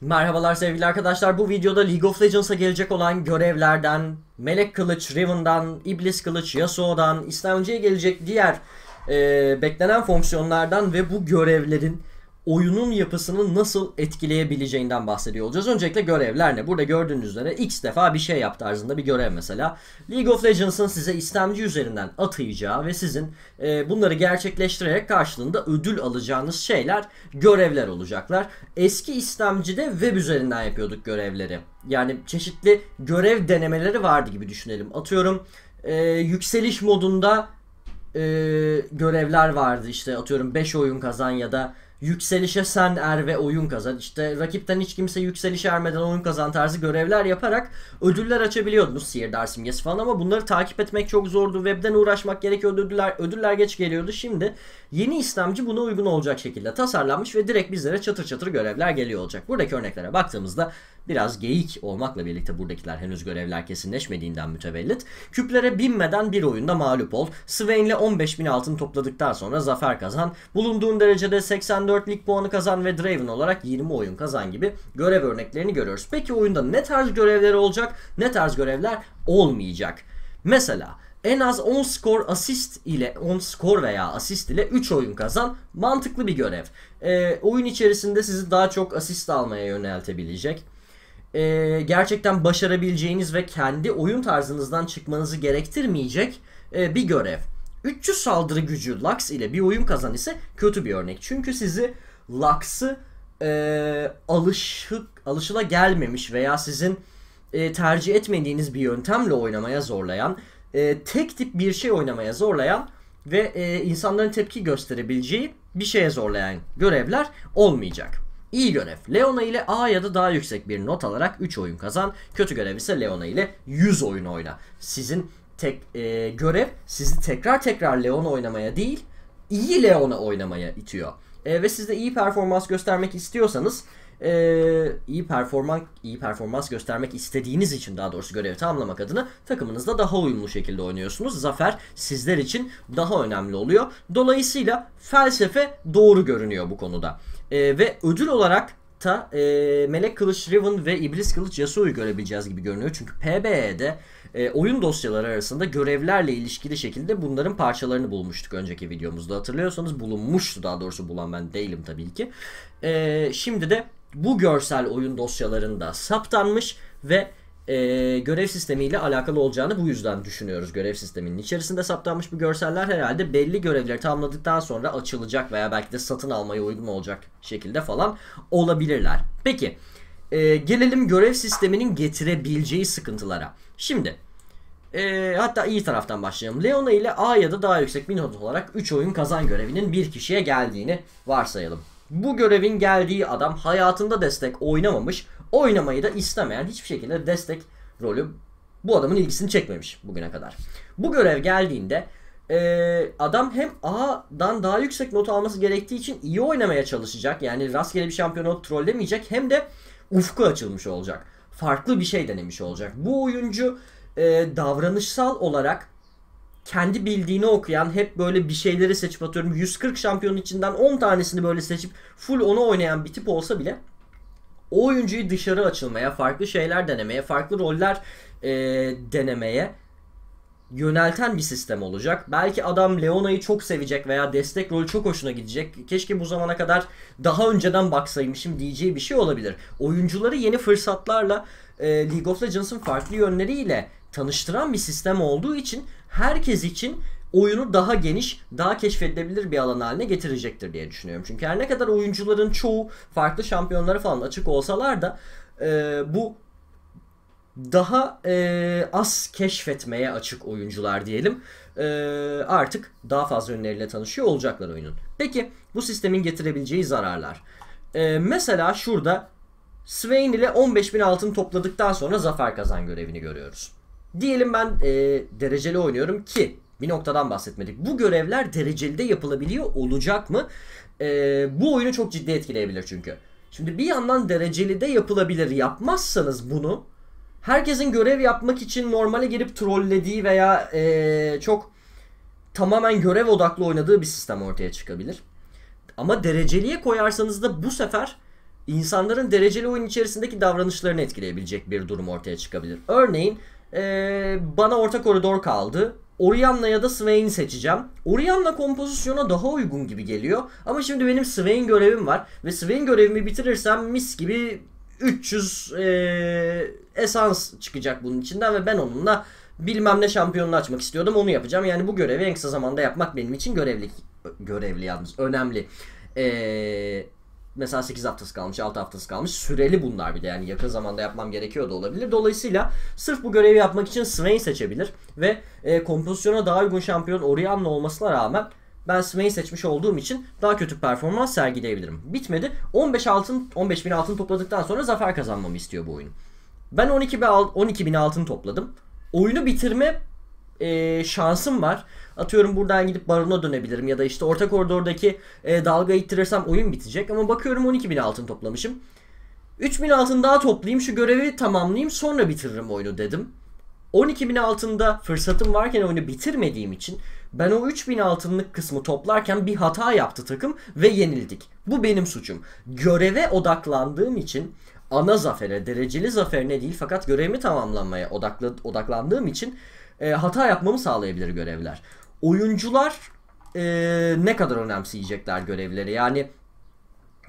Merhabalar sevgili arkadaşlar. Bu videoda League of Legends'a gelecek olan görevlerden, Melek Kılıç Riven'dan, İblis Kılıç Yasuo'dan, İslamcı'ya gelecek diğer e, beklenen fonksiyonlardan ve bu görevlerin oyunun yapısını nasıl etkileyebileceğinden bahsediyor olacağız. Öncelikle görevler ne? Burada gördüğünüz üzere x defa bir şey yap tarzında bir görev mesela. League of Legends'ın size istemci üzerinden atayacağı ve sizin e, bunları gerçekleştirerek karşılığında ödül alacağınız şeyler görevler olacaklar. Eski istemcide web üzerinden yapıyorduk görevleri. Yani çeşitli görev denemeleri vardı gibi düşünelim. Atıyorum e, yükseliş modunda e, görevler vardı işte atıyorum 5 oyun kazan ya da yükselişe sen er ve oyun kazan. İşte rakipten hiç kimse yükselişe ermeden oyun kazan tarzı görevler yaparak ödüller açabiliyordunuz. Sihirdar simgesi falan ama bunları takip etmek çok zordu. Webden uğraşmak gerekiyordu. Ödüller, ödüller geç geliyordu. Şimdi yeni istemci buna uygun olacak şekilde tasarlanmış ve direkt bizlere çatır çatır görevler geliyor olacak. Buradaki örneklere baktığımızda biraz geyik olmakla birlikte buradakiler henüz görevler kesinleşmediğinden mütevellit. Küplere binmeden bir oyunda mağlup ol. Swain'le 15.000 altın topladıktan sonra zafer kazan. Bulunduğun derecede 84 lig puanı kazan ve Draven olarak 20 oyun kazan gibi görev örneklerini görüyoruz. Peki oyunda ne tarz görevler olacak, ne tarz görevler olmayacak? Mesela en az 10 skor asist ile 10 skor veya asist ile 3 oyun kazan mantıklı bir görev. Ee, oyun içerisinde sizi daha çok asist almaya yöneltebilecek e, gerçekten başarabileceğiniz ve kendi oyun tarzınızdan çıkmanızı gerektirmeyecek e, bir görev. 300 saldırı gücü Lux ile bir oyun kazan ise kötü bir örnek. Çünkü sizi Lux'ı e, alışık, alışıla gelmemiş veya sizin e, tercih etmediğiniz bir yöntemle oynamaya zorlayan, e, tek tip bir şey oynamaya zorlayan ve e, insanların tepki gösterebileceği bir şeye zorlayan görevler olmayacak. İyi görev. Leona ile A ya da daha yüksek bir not alarak 3 oyun kazan. Kötü görev ise Leona ile 100 oyun oyna. Sizin tek e, görev sizi tekrar tekrar Leona oynamaya değil, iyi Leona oynamaya itiyor. E, ve siz de iyi performans göstermek istiyorsanız e, iyi performans iyi performans göstermek istediğiniz için daha doğrusu görevi tamamlamak adına takımınızda daha uyumlu şekilde oynuyorsunuz. Zafer sizler için daha önemli oluyor. Dolayısıyla felsefe doğru görünüyor bu konuda. E, ve ödül olarak da e, Melek Kılıç Riven ve İblis Kılıç Yasuo'yu görebileceğiz gibi görünüyor. Çünkü PBE'de e, oyun dosyaları arasında görevlerle ilişkili şekilde bunların parçalarını bulmuştuk önceki videomuzda. Hatırlıyorsanız bulunmuştu daha doğrusu bulan ben değilim tabii ki. E, şimdi de bu görsel oyun dosyalarında saptanmış ve e, görev sistemiyle alakalı olacağını bu yüzden düşünüyoruz. Görev sisteminin içerisinde saptanmış bu görseller herhalde belli görevleri tamamladıktan sonra açılacak veya belki de satın almaya uygun olacak şekilde falan olabilirler. Peki e, gelelim görev sisteminin getirebileceği sıkıntılara. Şimdi e, hatta iyi taraftan başlayalım. Leona ile A ya da daha yüksek bir not olarak 3 oyun kazan görevinin bir kişiye geldiğini varsayalım. Bu görevin geldiği adam hayatında destek oynamamış, oynamayı da istemeyen hiçbir şekilde destek rolü bu adamın ilgisini çekmemiş bugüne kadar. Bu görev geldiğinde e, adam hem A'dan daha yüksek not alması gerektiği için iyi oynamaya çalışacak. Yani rastgele bir şampiyonu trollemeyecek hem de ufku açılmış olacak. Farklı bir şey denemiş olacak. Bu oyuncu e, davranışsal olarak kendi bildiğini okuyan hep böyle bir şeyleri seçip atıyorum 140 şampiyon içinden 10 tanesini böyle seçip full onu oynayan bir tip olsa bile o oyuncuyu dışarı açılmaya, farklı şeyler denemeye, farklı roller e, denemeye yönelten bir sistem olacak. Belki adam Leona'yı çok sevecek veya destek rolü çok hoşuna gidecek. Keşke bu zamana kadar daha önceden baksaymışım diyeceği bir şey olabilir. Oyuncuları yeni fırsatlarla e, League of Legends'ın farklı yönleriyle tanıştıran bir sistem olduğu için herkes için oyunu daha geniş, daha keşfedilebilir bir alan haline getirecektir diye düşünüyorum. Çünkü her ne kadar oyuncuların çoğu farklı şampiyonlara falan açık olsalar da e, bu daha e, az keşfetmeye açık oyuncular diyelim. E, artık daha fazla ünleriyle tanışıyor olacaklar oyunun. Peki bu sistemin getirebileceği zararlar. E, mesela şurada Swain ile 15.000 altın topladıktan sonra zafer kazan görevini görüyoruz. Diyelim ben e, dereceli oynuyorum ki bir noktadan bahsetmedik. Bu görevler dereceli de yapılabiliyor olacak mı? E, bu oyunu çok ciddi etkileyebilir çünkü. Şimdi bir yandan dereceli de yapılabilir. Yapmazsanız bunu herkesin görev yapmak için normale girip trollediği veya e, çok tamamen görev odaklı oynadığı bir sistem ortaya çıkabilir. Ama dereceliye koyarsanız da bu sefer insanların dereceli oyun içerisindeki davranışlarını etkileyebilecek bir durum ortaya çıkabilir. Örneğin ee, bana orta koridor kaldı. Orianna ya da Swain'i seçeceğim. Orianna kompozisyona daha uygun gibi geliyor. Ama şimdi benim Swain görevim var. Ve Swain görevimi bitirirsem mis gibi 300 e, esans çıkacak bunun içinden. Ve ben onunla bilmem ne şampiyonunu açmak istiyordum. Onu yapacağım. Yani bu görevi en kısa zamanda yapmak benim için görevli. Görevli yalnız. Önemli. Eee mesela 8 haftası kalmış, 6 haftası kalmış. Süreli bunlar bir de yani yakın zamanda yapmam gerekiyor da olabilir. Dolayısıyla sırf bu görevi yapmak için Swain seçebilir ve e, kompozisyona daha uygun şampiyon Orianna olmasına rağmen ben Swain seçmiş olduğum için daha kötü performans sergileyebilirim. Bitmedi. 15 altın 15 bin altın topladıktan sonra zafer kazanmamı istiyor bu oyun. Ben 12 bin, 12 bin altın topladım. Oyunu bitirme e, şansım var. Atıyorum buradan gidip barona dönebilirim ya da işte orta koridordaki e, dalga ittirirsem oyun bitecek. Ama bakıyorum 12 bin altın toplamışım. 3000 altın daha toplayayım şu görevi tamamlayayım sonra bitiririm oyunu dedim. 12 bin altında fırsatım varken oyunu bitirmediğim için ben o 3000 altınlık kısmı toplarken bir hata yaptı takım ve yenildik. Bu benim suçum. Göreve odaklandığım için ana zafere, dereceli zaferine değil fakat görevimi tamamlamaya odaklı, odaklandığım için e, hata yapmamı sağlayabilir görevler. Oyuncular e, ne kadar önemseyecekler görevleri? Yani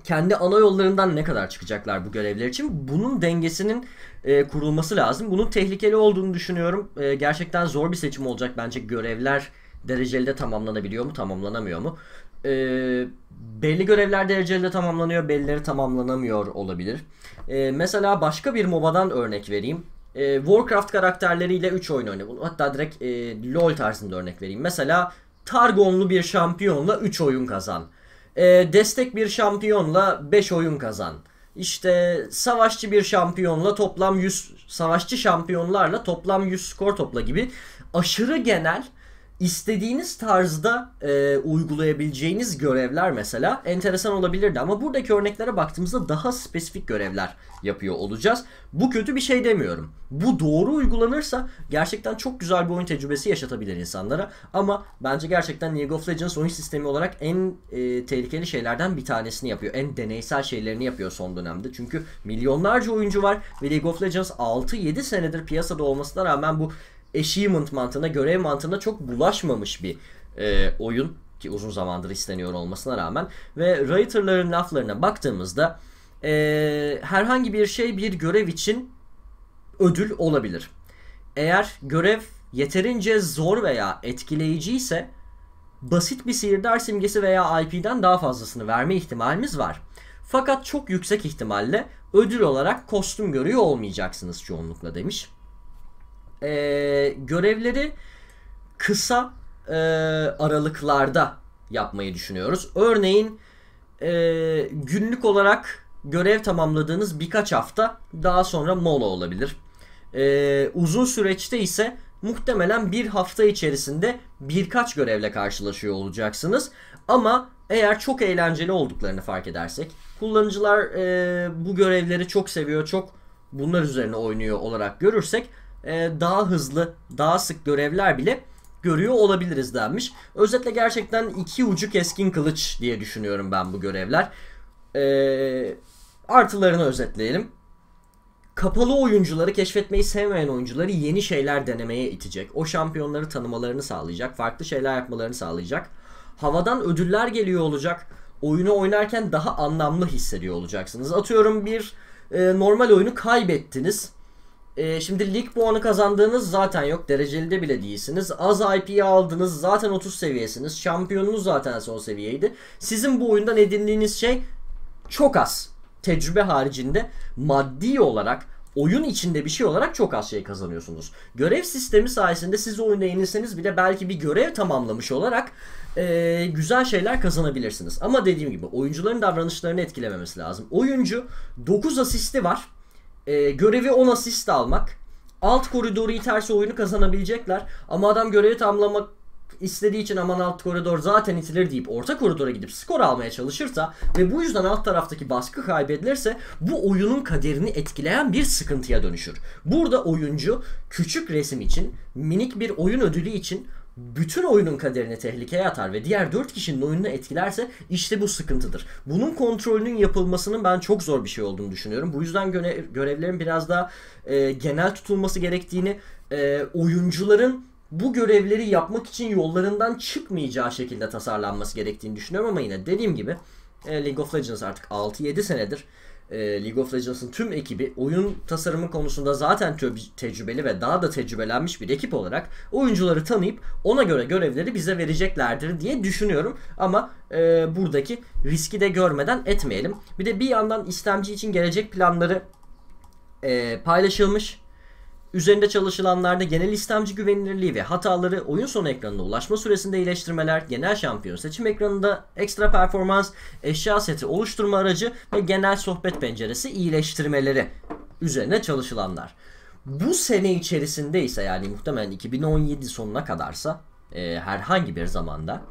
kendi ana yollarından ne kadar çıkacaklar bu görevler için? Bunun dengesinin e, kurulması lazım. Bunun tehlikeli olduğunu düşünüyorum. E, gerçekten zor bir seçim olacak bence görevler dereceli de tamamlanabiliyor mu, tamamlanamıyor mu? E, belli görevler dereceli de tamamlanıyor, bellileri tamamlanamıyor olabilir. E, mesela başka bir MOBA'dan örnek vereyim e, Warcraft karakterleriyle 3 oyun oynadım. Hatta direkt e, LoL tarzında örnek vereyim. Mesela Targonlu bir şampiyonla 3 oyun kazan. E, destek bir şampiyonla 5 oyun kazan. İşte savaşçı bir şampiyonla toplam 100 savaşçı şampiyonlarla toplam 100 skor topla gibi aşırı genel istediğiniz tarzda e, uygulayabileceğiniz görevler mesela enteresan olabilirdi ama buradaki örneklere baktığımızda daha spesifik görevler yapıyor olacağız. Bu kötü bir şey demiyorum. Bu doğru uygulanırsa gerçekten çok güzel bir oyun tecrübesi yaşatabilir insanlara ama bence gerçekten League of Legends oyun sistemi olarak en e, tehlikeli şeylerden bir tanesini yapıyor. En deneysel şeylerini yapıyor son dönemde. Çünkü milyonlarca oyuncu var ve League of Legends 6-7 senedir piyasada olmasına rağmen bu achievement mantığına, görev mantığına çok bulaşmamış bir e, oyun ki uzun zamandır isteniyor olmasına rağmen ve writerların laflarına baktığımızda e, herhangi bir şey bir görev için ödül olabilir. Eğer görev yeterince zor veya etkileyici ise basit bir sihirdar simgesi veya IP'den daha fazlasını verme ihtimalimiz var. Fakat çok yüksek ihtimalle ödül olarak kostüm görüyor olmayacaksınız çoğunlukla demiş e, görevleri kısa e, aralıklarda yapmayı düşünüyoruz. Örneğin e, günlük olarak görev tamamladığınız birkaç hafta daha sonra mola olabilir. E, uzun süreçte ise muhtemelen bir hafta içerisinde birkaç görevle karşılaşıyor olacaksınız. Ama eğer çok eğlenceli olduklarını fark edersek, kullanıcılar e, bu görevleri çok seviyor, çok bunlar üzerine oynuyor olarak görürsek e, daha hızlı, daha sık görevler bile görüyor olabiliriz denmiş. Özetle gerçekten iki ucu keskin kılıç diye düşünüyorum ben bu görevler. E, artılarını özetleyelim. Kapalı oyuncuları keşfetmeyi sevmeyen oyuncuları yeni şeyler denemeye itecek. O şampiyonları tanımalarını sağlayacak. Farklı şeyler yapmalarını sağlayacak. Havadan ödüller geliyor olacak. Oyunu oynarken daha anlamlı hissediyor olacaksınız. Atıyorum bir e, normal oyunu kaybettiniz e, şimdi lig puanı kazandığınız zaten yok. Dereceli bile değilsiniz. Az IP aldınız. Zaten 30 seviyesiniz. Şampiyonunuz zaten son seviyeydi. Sizin bu oyundan edindiğiniz şey çok az. Tecrübe haricinde maddi olarak oyun içinde bir şey olarak çok az şey kazanıyorsunuz. Görev sistemi sayesinde siz oyunda yenilseniz bile belki bir görev tamamlamış olarak e, güzel şeyler kazanabilirsiniz. Ama dediğim gibi oyuncuların davranışlarını etkilememesi lazım. Oyuncu 9 asisti var e, görevi 10 asist almak. Alt koridoru iterse oyunu kazanabilecekler. Ama adam görevi tamamlamak istediği için aman alt koridor zaten itilir deyip orta koridora gidip skor almaya çalışırsa ve bu yüzden alt taraftaki baskı kaybedilirse bu oyunun kaderini etkileyen bir sıkıntıya dönüşür. Burada oyuncu küçük resim için, minik bir oyun ödülü için bütün oyunun kaderini tehlikeye atar ve diğer 4 kişinin oyununu etkilerse işte bu sıkıntıdır. Bunun kontrolünün yapılmasının ben çok zor bir şey olduğunu düşünüyorum. Bu yüzden göre, görevlerin biraz daha e, genel tutulması gerektiğini, e, oyuncuların bu görevleri yapmak için yollarından çıkmayacağı şekilde tasarlanması gerektiğini düşünüyorum ama yine dediğim gibi e, League of Legends artık 6-7 senedir e, League of Legends'ın tüm ekibi oyun tasarımı konusunda zaten tecrübeli ve daha da tecrübelenmiş bir ekip olarak oyuncuları tanıyıp ona göre görevleri bize vereceklerdir diye düşünüyorum. Ama e, buradaki riski de görmeden etmeyelim. Bir de bir yandan istemci için gelecek planları e, paylaşılmış. Üzerinde çalışılanlarda genel istemci güvenilirliği ve hataları, oyun sonu ekranına ulaşma süresinde iyileştirmeler, genel şampiyon seçim ekranında ekstra performans, eşya seti oluşturma aracı ve genel sohbet penceresi iyileştirmeleri üzerine çalışılanlar. Bu sene içerisinde ise yani muhtemelen 2017 sonuna kadarsa e, herhangi bir zamanda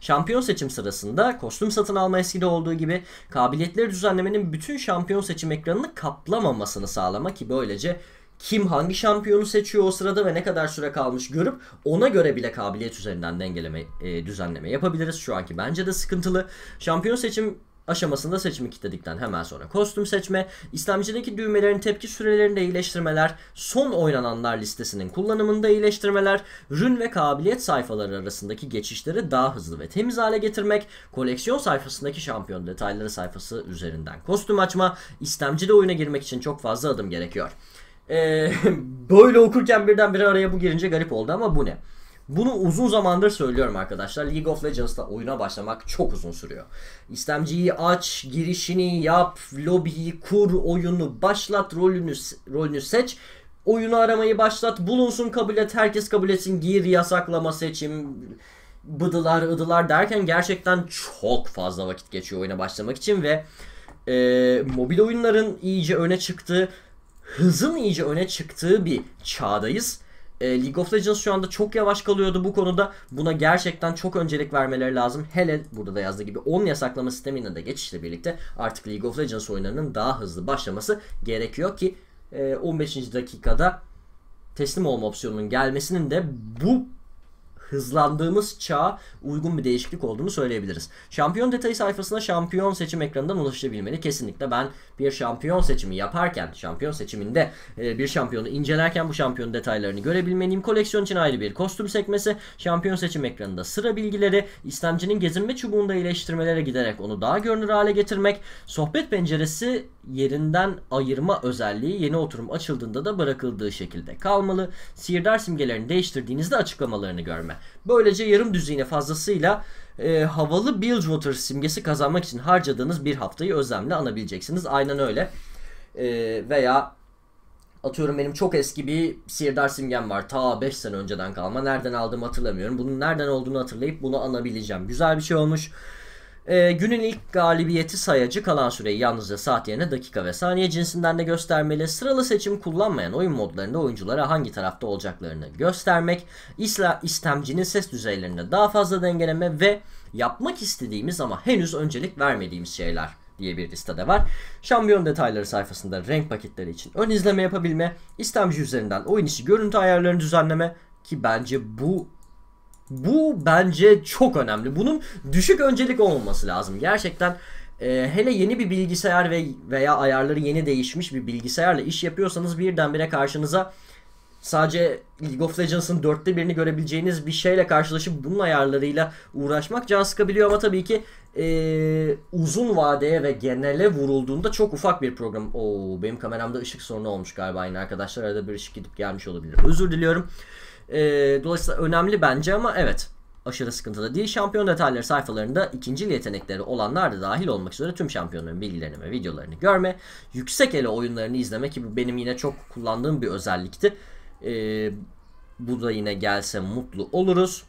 Şampiyon seçim sırasında kostüm satın alma eskide olduğu gibi kabiliyetleri düzenlemenin bütün şampiyon seçim ekranını kaplamamasını sağlama ki böylece kim hangi şampiyonu seçiyor o sırada ve ne kadar süre kalmış görüp ona göre bile kabiliyet üzerinden dengeleme, e, düzenleme yapabiliriz. Şu anki bence de sıkıntılı. Şampiyon seçim aşamasında seçimi kilitledikten hemen sonra kostüm seçme, İslamcıdaki düğmelerin tepki sürelerinde iyileştirmeler, son oynananlar listesinin kullanımında iyileştirmeler, rün ve kabiliyet sayfaları arasındaki geçişleri daha hızlı ve temiz hale getirmek, koleksiyon sayfasındaki şampiyon detayları sayfası üzerinden kostüm açma, istemcide oyuna girmek için çok fazla adım gerekiyor. Ee, böyle okurken birdenbire araya bu girince garip oldu ama bu ne? Bunu uzun zamandır söylüyorum arkadaşlar. League of Legends'ta oyuna başlamak çok uzun sürüyor. İstemciyi aç, girişini yap, lobiyi kur, oyunu başlat, rolünü rolünü seç. Oyunu aramayı başlat, bulunsun kabul et, herkes kabul etsin, gir, yasaklama, seçim, bıdılar, ıdılar derken gerçekten çok fazla vakit geçiyor oyuna başlamak için ve e, mobil oyunların iyice öne çıktığı hızın iyice öne çıktığı bir çağdayız. E, League of Legends şu anda çok yavaş kalıyordu bu konuda. Buna gerçekten çok öncelik vermeleri lazım. Hele burada da yazdığı gibi 10 yasaklama sistemine de geçişle birlikte artık League of Legends oyunlarının daha hızlı başlaması gerekiyor ki e, 15. dakikada teslim olma opsiyonunun gelmesinin de bu hızlandığımız çağa uygun bir değişiklik olduğunu söyleyebiliriz. Şampiyon detayı sayfasına şampiyon seçim ekranından ulaşabilmeli. Kesinlikle ben bir şampiyon seçimi yaparken, şampiyon seçiminde e, bir şampiyonu incelerken bu şampiyon detaylarını görebilmeliyim. Koleksiyon için ayrı bir kostüm sekmesi, şampiyon seçim ekranında sıra bilgileri, istemcinin gezinme çubuğunda iyileştirmelere giderek onu daha görünür hale getirmek, sohbet penceresi yerinden ayırma özelliği yeni oturum açıldığında da bırakıldığı şekilde kalmalı. Sihirdar simgelerini değiştirdiğinizde açıklamalarını görme. Böylece yarım düzine fazlasıyla e, havalı Bilgewater simgesi kazanmak için harcadığınız bir haftayı özlemle anabileceksiniz. Aynen öyle. E, veya atıyorum benim çok eski bir sihirdar simgem var. Ta 5 sene önceden kalma. Nereden aldığımı hatırlamıyorum. Bunun nereden olduğunu hatırlayıp bunu anabileceğim. Güzel bir şey olmuş. Ee, günün ilk galibiyeti sayacı kalan süreyi yalnızca saat yerine dakika ve saniye cinsinden de göstermeli. Sıralı seçim kullanmayan oyun modlarında oyunculara hangi tarafta olacaklarını göstermek. İsla istemcinin ses düzeylerinde daha fazla dengeleme ve yapmak istediğimiz ama henüz öncelik vermediğimiz şeyler diye bir listede var. Şampiyon detayları sayfasında renk paketleri için ön izleme yapabilme, istemci üzerinden oyun içi görüntü ayarlarını düzenleme ki bence bu bu bence çok önemli. Bunun düşük öncelik olmaması lazım. Gerçekten e, hele yeni bir bilgisayar ve veya ayarları yeni değişmiş bir bilgisayarla iş yapıyorsanız birdenbire karşınıza sadece League of Legends'ın dörtte birini görebileceğiniz bir şeyle karşılaşıp bunun ayarlarıyla uğraşmak can sıkabiliyor ama tabii ki e, uzun vadeye ve genele vurulduğunda çok ufak bir program. Oo benim kameramda ışık sorunu olmuş galiba aynı arkadaşlar arada bir ışık gidip gelmiş olabilir. Özür diliyorum. E, dolayısıyla önemli bence ama evet aşırı sıkıntılı değil. Şampiyon detayları sayfalarında ikinci yetenekleri olanlar da dahil olmak üzere tüm şampiyonların bilgilerini ve videolarını görme. Yüksek ele oyunlarını izleme ki bu benim yine çok kullandığım bir özellikti. Ee, bu da yine gelse mutlu oluruz.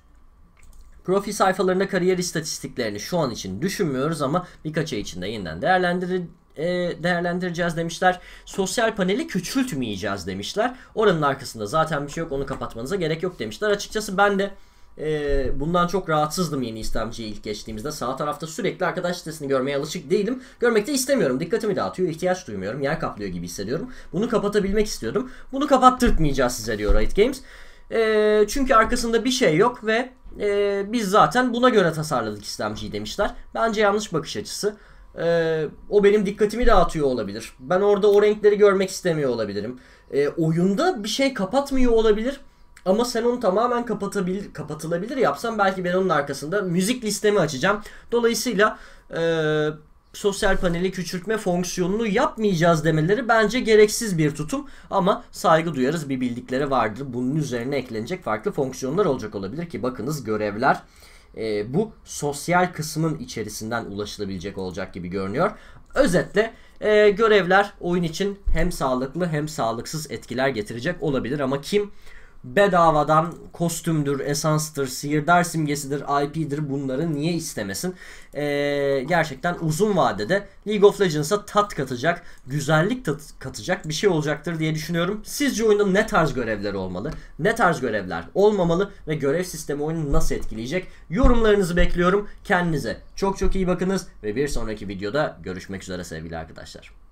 Profil sayfalarında kariyer istatistiklerini şu an için düşünmüyoruz ama birkaç ay içinde yeniden değerlendirir, e, değerlendireceğiz demişler. Sosyal paneli küçültmeyeceğiz demişler. Oranın arkasında zaten bir şey yok onu kapatmanıza gerek yok demişler. Açıkçası ben de e, bundan çok rahatsızdım yeni İslamcı'ya ilk geçtiğimizde. Sağ tarafta sürekli arkadaş sitesini görmeye alışık değilim. Görmek de istemiyorum. Dikkatimi dağıtıyor. ihtiyaç duymuyorum. Yer kaplıyor gibi hissediyorum. Bunu kapatabilmek istiyordum. Bunu kapattırtmayacağız size diyor Riot Games. E, çünkü arkasında bir şey yok ve e, biz zaten buna göre tasarladık istemciyi demişler. Bence yanlış bakış açısı. E, o benim dikkatimi dağıtıyor olabilir. Ben orada o renkleri görmek istemiyor olabilirim. E, oyunda bir şey kapatmıyor olabilir. Ama sen onu tamamen kapatabilir, kapatılabilir yapsan belki ben onun arkasında müzik listemi açacağım. Dolayısıyla e, sosyal paneli küçültme fonksiyonunu yapmayacağız demeleri bence gereksiz bir tutum. Ama saygı duyarız bir bildikleri vardır. Bunun üzerine eklenecek farklı fonksiyonlar olacak olabilir ki bakınız görevler e, bu sosyal kısmın içerisinden ulaşılabilecek olacak gibi görünüyor. Özetle e, görevler oyun için hem sağlıklı hem sağlıksız etkiler getirecek olabilir ama kim bedavadan kostümdür, esanstır, sihirdar simgesidir, IP'dir bunları niye istemesin? Ee, gerçekten uzun vadede League of Legends'a tat katacak, güzellik tat katacak bir şey olacaktır diye düşünüyorum. Sizce oyunda ne tarz görevler olmalı? Ne tarz görevler olmamalı? Ve görev sistemi oyunu nasıl etkileyecek? Yorumlarınızı bekliyorum. Kendinize çok çok iyi bakınız ve bir sonraki videoda görüşmek üzere sevgili arkadaşlar.